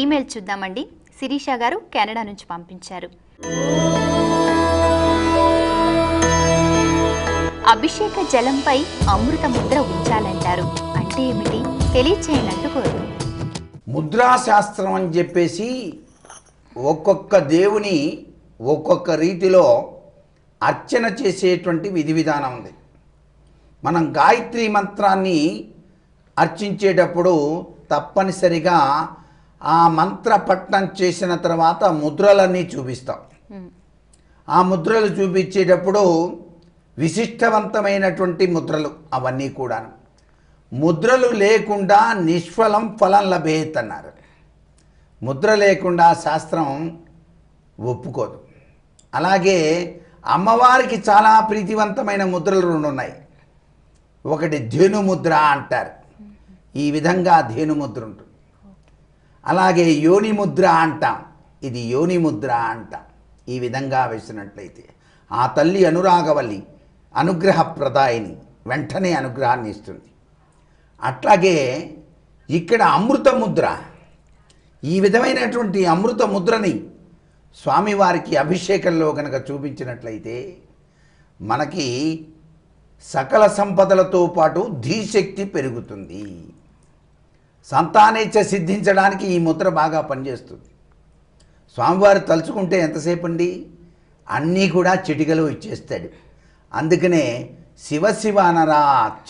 Email చూద్దామండి. శిరీష గారు Canada నుంచి పంపించారు. అభిషేక జలంపై అమృత ముద్ర ఉంచాలంటారు. అంటే ఏమిటి? తెలియచేయనంటూ కోరు ముద్రాశాస్త్రం అని చెప్పేసి ఒక్కొక్క దేవుని ఒక్కొక్క రీతిలో అర్చన చేసేటువంటి విధి విధానం ఉంది. మనం గాయత్రి మంత్రాన్ని అర్చించేటప్పుడు తప్పనిసరిగా ఆ మంత్ర పట్టణం చేసిన తర్వాత ముద్రలన్నీ చూపిస్తాం. ఆ ముద్రలు చూపించేటప్పుడు విశిష్టవంతమైనటువంటి ముద్రలు అవన్నీ కూడా ముద్రలు లేకుండా నిష్ఫలం ఫలం లభేత్ అన్నారు ముద్ర లేకుండా శాస్త్రం ఒప్పుకోదు. అలాగే అమ్మవారికి చాలా ప్రీతివంతమైన ముద్రలు రెండు ఉన్నాయి ఒకటి ధేను ముద్ర అంటారు. ఈ విధంగా ధేనుముద్ర ఉంటుంది. అలాగే యోని ముద్ర అంటాం. ఇది యోని ముద్ర అంటాం. ఈ విధంగా వేసినట్లయితే ఆ తల్లి అనురాగవల్లి అనుగ్రహప్రదాయిని వెంటనే అనుగ్రహాన్ని ఇస్తుంది. అట్లాగే ఇక్కడ అమృత ముద్ర. ఈ విధమైనటువంటి అమృత ముద్రని స్వామివారికి అభిషేకంలో కనుక చూపించినట్లయితే మనకి సకల సంపదలతో పాటు ధీశక్తి పెరుగుతుంది. సంతానేచ్ఛ సిద్ధించడానికి ఈ ముద్ర బాగా పనిచేస్తుంది. స్వామివారు తలుచుకుంటే ఎంతసేపు అండి అన్నీ కూడా చిటికలో ఇచ్చేస్తాడు. అందుకనే శివ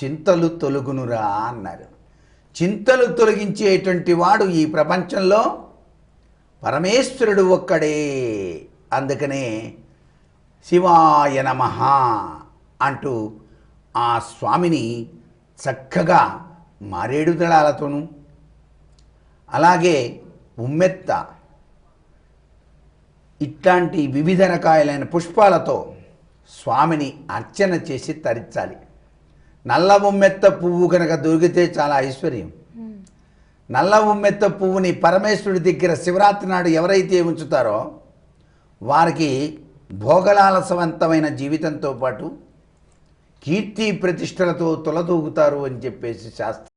చింతలు తొలుగునురా అన్నారు. చింతలు తొలగించేటువంటి వాడు ఈ ప్రపంచంలో పరమేశ్వరుడు ఒక్కడే. అందుకనే శివాయ నమ అంటూ ఆ స్వామిని చక్కగా మారేడు దళాలతోనూ అలాగే ఉమ్మెత్త ఇట్లాంటి వివిధ రకాలైన పుష్పాలతో స్వామిని అర్చన చేసి తరించాలి. నల్ల ఉమ్మెత్త పువ్వు కనుక దొరికితే చాలా ఐశ్వర్యం. నల్ల ఉమ్మెత్త పువ్వుని పరమేశ్వరుడి దగ్గర శివరాత్రి నాడు ఎవరైతే ఉంచుతారో వారికి భోగలాలసవంతమైన జీవితంతో పాటు కీర్తి ప్రతిష్టలతో తొలదూగుతారు అని చెప్పేసి శాస్త్రం